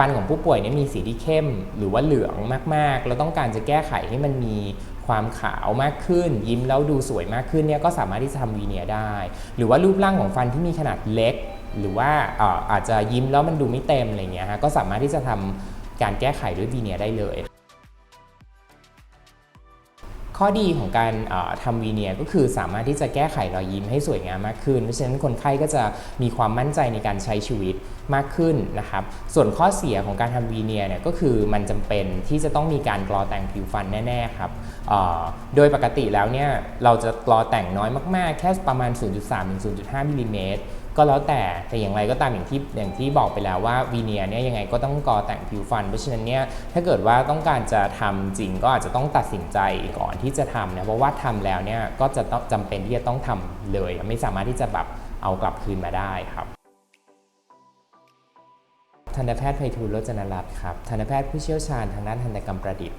ฟันของผู้ป่วยเนี่ยมีสีที่เข้มหรือว่าเหลืองมากๆเราต้องการจะแก้ไขให้มันมีความขาวมากขึ้น ยิ้มแล้วดูสวยมากขึ้นเนี่ยก็สามารถที่จะทำวีเนียร์ได้ หรือว่ารูปร่างของฟันที่มีขนาดเล็ก หรือว่าเอ่อาจจะยิ้มแล้วมันดูไม่เต็มอะไรเงี้ยฮะก็สามารถที่จะทำการแก้ไขด้วยวีเนียร์ได้เลย ข้อดีของการทำวีเนียร์ก็คือสามารถที่จะแก้ไขรอยยิ้มให้สวยงามมากขึ้น เพราะฉะนั้นคนไข้ก็จะมีความมั่นใจในการใช้ชีวิตมากขึ้นนะครับ ส่วนข้อเสียของการทำวีเนียร์เนี่ยก็คือมันจำเป็นที่จะต้องมีการกรอแต่งผิวฟันแน่ ๆ ครับ โดยปกติแล้วเนี่ยเราจะกรอแต่งน้อยมาก ๆ แค่ประมาณ 0.3-0.5มิลลิเมตรก็แล้วแต่แต่อย่างไรก็ตามอย่างที่อย่างที่บอกไปแล้วว่าวีเนียเนี่ยยังไงก็ต้องกอแต่งผิวฟัน เพราะฉะนั้นเนี่ยถ้าเกิดว่าต้องการจะทำจริงก็อาจจะต้องตัดสินใจก่อนที่จะทำนะเพราะว่าทำแล้วเนี่ยก็จะต้องจำเป็นที่จะต้องทำเลย ไม่สามารถที่จะแบบเอากลับคืนมาได้ครับทันตแพทย์ไพฑูรย์โรจนรัตน์ครับทันตแพทย์ผู้เชี่ยวชาญทางด้านทันตกรรมประดิษฐ์